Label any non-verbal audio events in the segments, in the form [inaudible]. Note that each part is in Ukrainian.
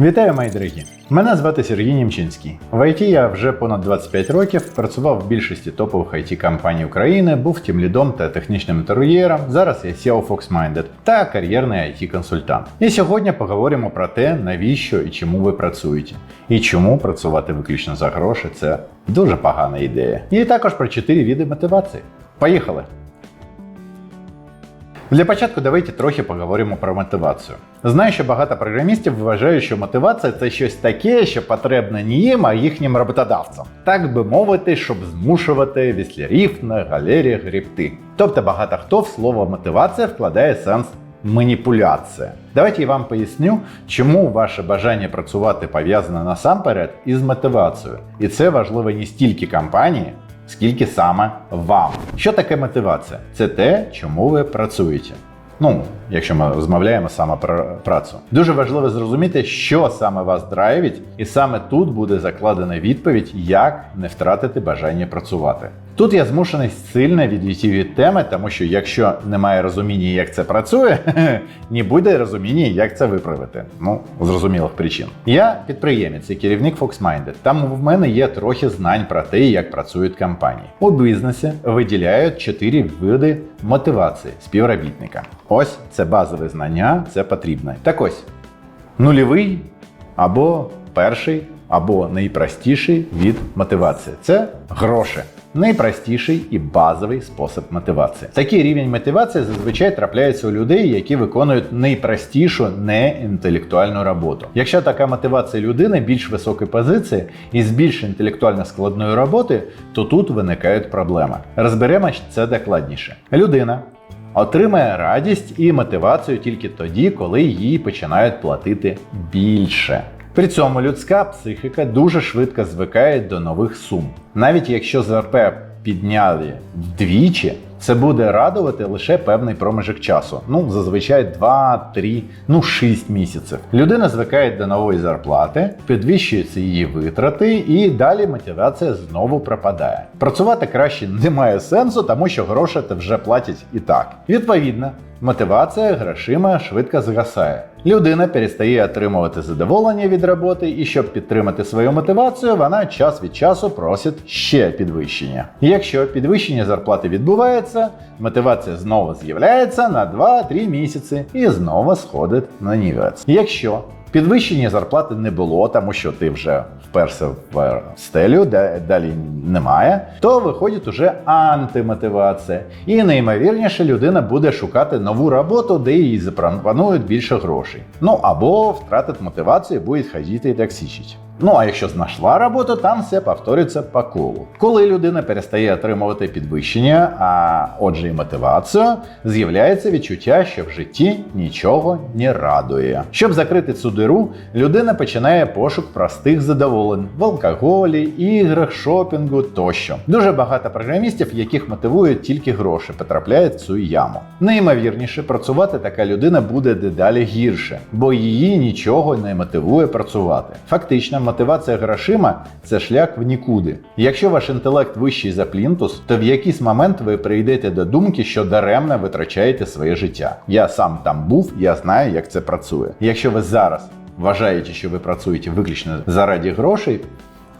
Вітаю, мої дорогі! Мене звати Сергій Німчинський. В ІТ я вже понад 25 років працював в більшості топових it компаній України, був тімлідом та технічним інтер'єром. Зараз я SEO FoxMinded та кар'єрний it консультант І сьогодні поговоримо про те, навіщо і чому ви працюєте, і чому працювати виключно за гроші це дуже погана ідея. І також про 4 види мотивації. Поїхали! Для початку давайте трохи поговоримо про мотивацію. Знаю, що багато програмістів вважають, що мотивація це щось таке, що потрібне не їм, а їхнім роботодавцям. Так би мовити, щоб змушувати віслярів на галері грібти. Тобто багато хто в слово мотивація вкладає сенс маніпуляція. Давайте я вам поясню, чому ваше бажання працювати пов'язане насамперед із мотивацією. І це важливо не стільки компанії, скільки саме вам. Що таке мотивація? Це те, чому ви працюєте. Ну, якщо ми розмовляємо саме про працю, дуже важливо зрозуміти, що саме вас драйвить, і саме тут буде закладена відповідь, як не втратити бажання працювати. Тут я змушений сильно відійти від теми, тому що якщо немає розуміння, як це працює, [laughs] не буде розуміння, як це виправити. Ну, зрозумілих причин. Я підприємець і керівник FoxMinded, тому в мене є трохи знань про те, як працюють компанії. У бізнесі виділяють чотири види мотивації співробітника. Ось це базове знання, це потрібно. Так ось нульовий або перший, або найпростіший від мотивації це гроші. Найпростіший і базовий спосіб мотивації. Такий рівень мотивації зазвичай трапляється у людей, які виконують найпростішу неінтелектуальну роботу. Якщо така мотивація людини більш високої позиції і з більш інтелектуально складної роботи, то тут виникають проблеми. Розберемо це докладніше. Людина отримає радість і мотивацію тільки тоді, коли їй починають платити більше. При цьому людська психіка дуже швидко звикає до нових сум. Навіть якщо ЗРП підняли вдвічі, це буде радувати лише певний проміжок часу. Ну, зазвичай 2, 3, ну 6 місяців. Людина звикає до нової зарплати, підвищуються її витрати, і далі мотивація знову пропадає. Працювати краще [laughs] немає сенсу, тому що гроші те вже платять і так. Відповідно, мотивація грошима швидко згасає. Людина перестає отримувати задоволення від роботи, і щоб підтримати свою мотивацію, вона час від часу просить ще підвищення. Якщо підвищення зарплати відбувається, мотивація знову з'являється на 2-3 місяці і знову сходить на нівець. Якщо Підвищення зарплати не було, тому що ти вже вперся в стелю, де далі немає. То виходить уже антимотивація. І найімовірніше людина буде шукати нову роботу, де їй запропонують більше грошей. Ну або втратить мотивацію, буде ходити і токсичить. Ну а якщо знайшла роботу, там все повторюється по колу. Коли людина перестає отримувати підвищення, а отже, і мотивацію, з'являється відчуття, що в житті нічого не радує. Щоб закрити цю диру, людина починає пошук простих задоволень в алкоголі, іграх, шопінгу тощо. Дуже багато програмістів, яких мотивують тільки гроші, потрапляють в цю яму. Найімовірніше, працювати така людина буде дедалі гірше, бо її нічого не мотивує працювати. Фактично, мотивація грошима це шлях в нікуди. Якщо ваш інтелект вищий за плінтус, то в якийсь момент ви прийдете до думки, що даремно витрачаєте своє життя. Я сам там був, я знаю, як це працює. Якщо ви зараз вважаєте, що ви працюєте виключно заради грошей,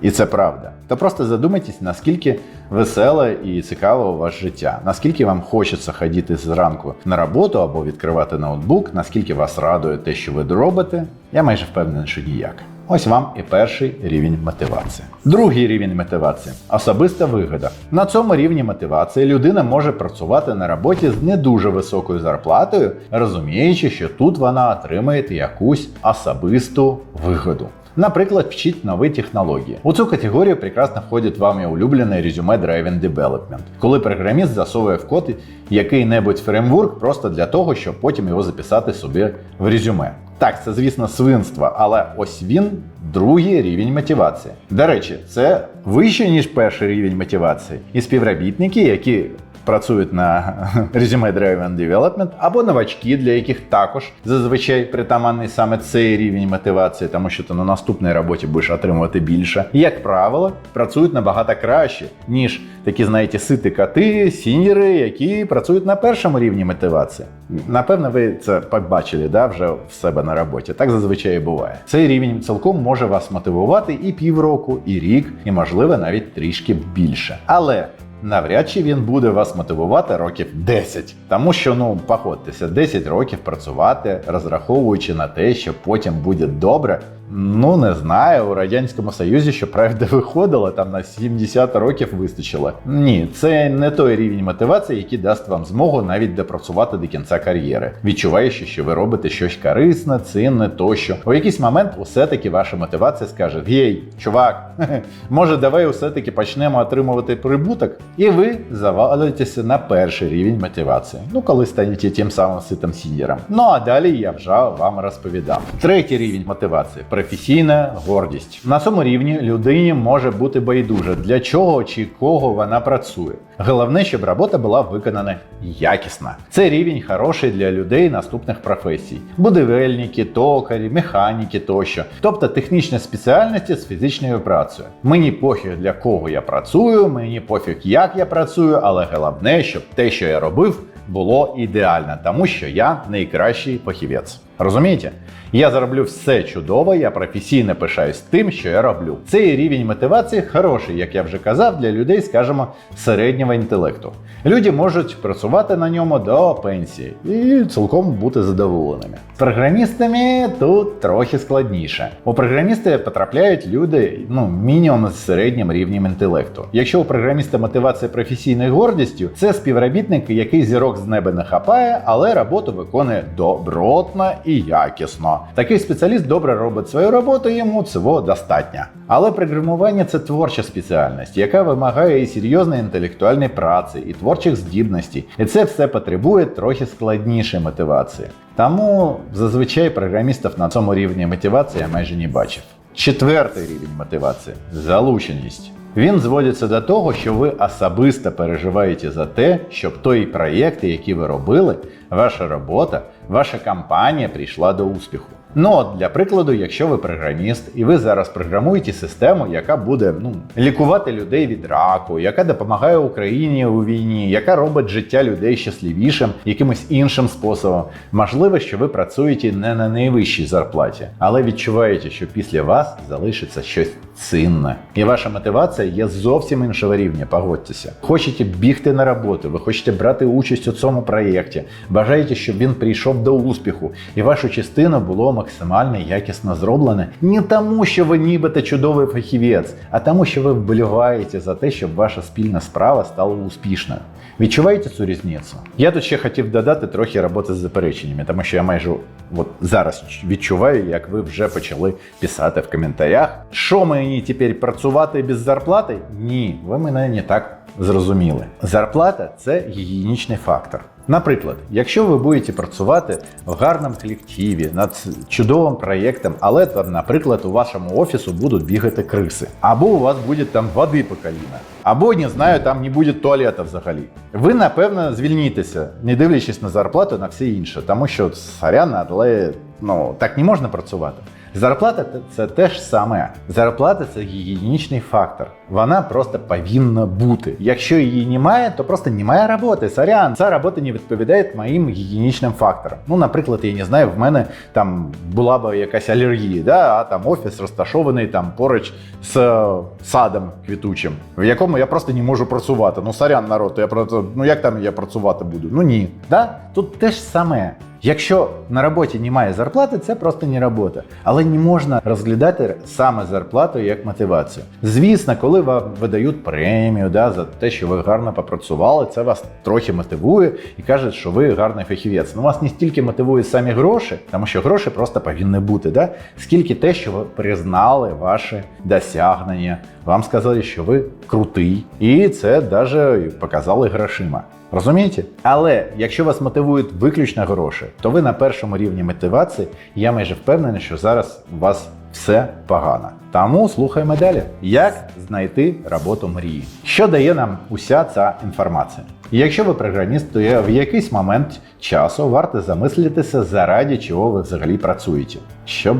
і це правда, то просто задумайтесь, наскільки веселе і цікаве у вас життя, наскільки вам хочеться ходити зранку на роботу або відкривати ноутбук, наскільки вас радує те, що ви робите, я майже впевнений, що ніяк. Ось вам і перший рівень мотивації. Другий рівень мотивації особиста вигода. На цьому рівні мотивації людина може працювати на роботі з не дуже високою зарплатою, розуміючи, що тут вона отримає якусь особисту вигоду. Наприклад, вчить нові технології. У цю категорію прекрасно входить вами улюблене резюме Driven Development, коли програміст засовує в код який-небудь фреймворк просто для того, щоб потім його записати собі в резюме. Так, це, звісно, свинство, але ось він другий рівень мотивації. До речі, це вище, ніж перший рівень мотивації. І співробітники, які працюють на [laughs] Resume Driven Development, або новачки, для яких також зазвичай притаманний саме цей рівень мотивації, тому що ти на наступній роботі будеш отримувати більше. Як правило, працюють набагато краще, ніж такі, знаєте, сити коти, сіньори, які працюють на першому рівні мотивації. Напевно, ви це побачили да, вже в себе на роботі. Так зазвичай і буває. Цей рівень цілком може вас мотивувати і півроку, і рік, і можливо навіть трішки більше. Але навряд чи він буде вас мотивувати років 10. Тому що, ну, погодьтеся, 10 років працювати, розраховуючи на те, що потім буде добре. Ну, не знаю, у Радянському Союзі, що правда [laughs] виходило, там на 70 років вистачило. Ні, це не той рівень мотивації, який дасть вам змогу навіть допрацювати до кінця кар'єри, відчуваючи, що ви робите щось корисне, цінне тощо. У якийсь момент усе-таки ваша мотивація скаже: Гей, чувак, [laughs] може, давай усе-таки почнемо отримувати прибуток, і ви завалитеся на перший рівень мотивації. Ну, коли станете тим самим ситим сіньором. Ну а далі я вже вам розповідав. Третій рівень мотивації професійна гордість. На цьому рівні людині може бути байдуже, для чого чи кого вона працює. Головне, щоб робота була виконана якісно. Це рівень хороший для людей наступних професій: будівельники, токарі, механіки тощо, тобто технічні спеціальності з фізичною працею. Мені пофіг для кого я працюю, мені пофіг, як я працюю, але головне, щоб те, що я робив, було ідеально, тому що я найкращий фахівець. Розумієте? Я зароблю все чудово, я професійно пишаюсь тим, що я роблю. Цей рівень мотивації хороший, як я вже казав, для людей, скажімо, середнього інтелекту. Люди можуть працювати на ньому до пенсії і цілком бути задоволеними. З програмістами тут трохи складніше. У програмісти потрапляють люди, ну, мінімум з середнім рівнем інтелекту. Якщо у програміста мотивація професійною гордістю, це співробітник, який зірок з неба не хапає, але роботу виконує добротно і якісно. Такий спеціаліст добре робить свою роботу, йому цього достатньо. Але програмування це творча спеціальність, яка вимагає і серйозної інтелектуальної праці, і творчих здібностей. І це все потребує трохи складнішої мотивації. Тому зазвичай програмістів на цьому рівні мотивації я майже не бачив. Четвертий рівень мотивації залученість. Він зводиться до того, що ви особисто переживаєте за те, щоб той проєкт, який ви робили, ваша робота, ваша компанія прийшла до успіху. Ну от для прикладу, якщо ви програміст і ви зараз програмуєте систему, яка буде ну, лікувати людей від раку, яка допомагає Україні у війні, яка робить життя людей щасливішим якимось іншим способом. Можливо, що ви працюєте не на найвищій зарплаті, але відчуваєте, що після вас залишиться щось цінне. І ваша мотивація є зовсім іншого рівня, погодьтеся. Хочете бігти на роботу, ви хочете брати участь у цьому проєкті, бажаєте, щоб він прийшов до успіху, і вашу частину було максимально якісно зроблене не тому, що ви нібито чудовий фахівець, а тому, що ви вболіваєте за те, щоб ваша спільна справа стала успішною. Відчуваєте цю різницю? Я тут ще хотів додати трохи роботи з запереченнями, тому що я майже от зараз відчуваю, як ви вже почали писати в коментарях, що мені тепер працювати без зарплати? Ні, ви мене не так зрозуміли. Зарплата це гігієнічний фактор. Наприклад, якщо ви будете працювати в гарному колективі над чудовим проєктом, але там, наприклад, у вашому офісу будуть бігати криси, або у вас буде там води по коліна, або не знаю, там не буде туалета взагалі. Ви напевно звільнітеся, не дивлячись на зарплату на все інше, тому що сорян, але ну так не можна працювати. Зарплата це те ж саме. Зарплата це гігієнічний фактор. Вона просто повинна бути. Якщо її немає, то просто немає роботи. Сорян, ця робота не відповідає моїм гігієнічним факторам. Ну, наприклад, я не знаю, в мене там була б якась алергія, да? а там офіс розташований там поруч з е, садом квітучим, в якому я просто не можу працювати. Ну, сорян, народ, я просто, ну як там я працювати буду? Ну ні. Да? Тут те ж саме. Якщо на роботі немає зарплати, це просто не робота. Але не можна розглядати саме зарплату як мотивацію. Звісно, коли вам видають премію да, за те, що ви гарно попрацювали, це вас трохи мотивує і каже, що ви гарний фахівець. Ну вас не стільки мотивують самі гроші, тому що гроші просто повинні бути, да? скільки те, що ви признали ваші досягнення, вам сказали, що ви крутий, і це навіть показали грошима. Розумієте? Але якщо вас мотивують виключно гроші, то ви на першому рівні мотивації, я майже впевнений, що зараз у вас все погано. Тому слухаємо далі. Як знайти роботу мрії? Що дає нам уся ця інформація? Якщо ви програміст, то в якийсь момент часу варто замислитися, заради чого ви взагалі працюєте, щоб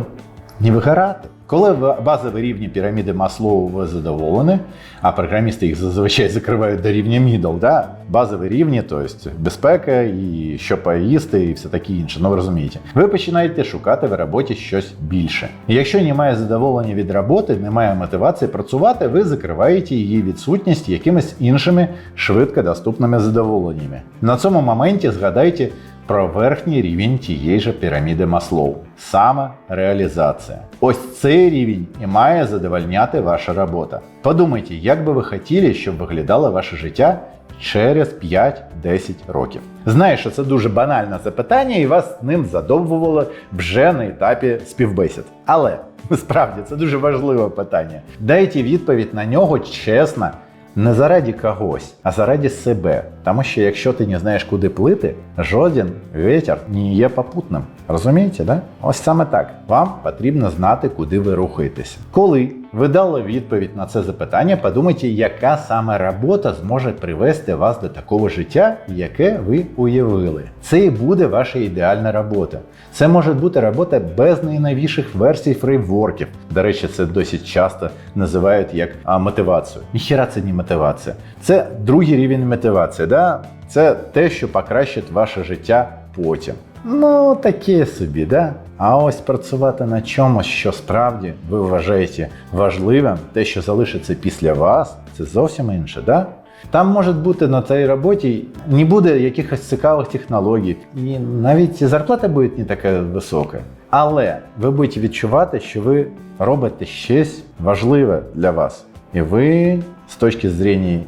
не вигорати. Коли базові рівні піраміди Маслоу ви задоволені, а програмісти їх зазвичай закривають до рівня middle, да? базові рівні, тобто безпека і що поїсти, і все таке інше. Ну ви розумієте, ви починаєте шукати в роботі щось більше. І якщо немає задоволення від роботи, немає мотивації працювати, ви закриваєте її відсутність якимись іншими швидко доступними задоволеннями. На цьому моменті згадайте про верхній рівень тієї ж піраміди Маслоу самореалізація. Ось цей рівень і має задовольняти ваша робота. Подумайте, як би ви хотіли, щоб виглядало ваше життя через 5-10 років. Знаю, що це дуже банальне запитання, і вас ним задовбувало вже на етапі співбесід. Але [laughs] справді це дуже важливе питання. Дайте відповідь на нього чесно. Не заради когось, а заради себе. Тому що якщо ти не знаєш, куди плити, жоден вітер не є попутним. Розумієте, да? Ось саме так. Вам потрібно знати, куди ви рухаєтеся. Коли ви дали відповідь на це запитання, подумайте, яка саме робота зможе привести вас до такого життя, яке ви уявили. Це і буде ваша ідеальна робота. Це може бути робота без найновіших версій фреймворків. До речі, це досить часто називають як а, мотивацію. Ніхіра це не мотивація. Це другий рівень мотивації. Да? Це те, що покращить ваше життя потім. Ну, таке собі, да? А ось працювати на чомусь, що справді ви вважаєте важливим, те, що залишиться після вас, це зовсім інше, да? Там може бути на цій роботі не буде якихось цікавих технологій, і навіть зарплата буде не така висока. Але ви будете відчувати, що ви робите щось важливе для вас. І ви з точки зрення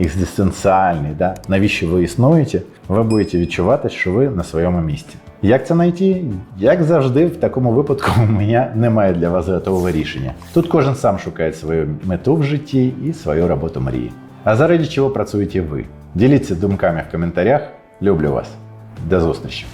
екзистенціальний, да? навіщо ви існуєте, ви будете відчувати, що ви на своєму місці. Як це знайти? Як завжди, в такому випадку [laughs] у мене немає для вас готового рішення. Тут кожен сам шукає свою мету в житті і свою роботу мрії. А заради чого працюєте ви? Діліться думками в коментарях. Люблю вас. До зустрічі!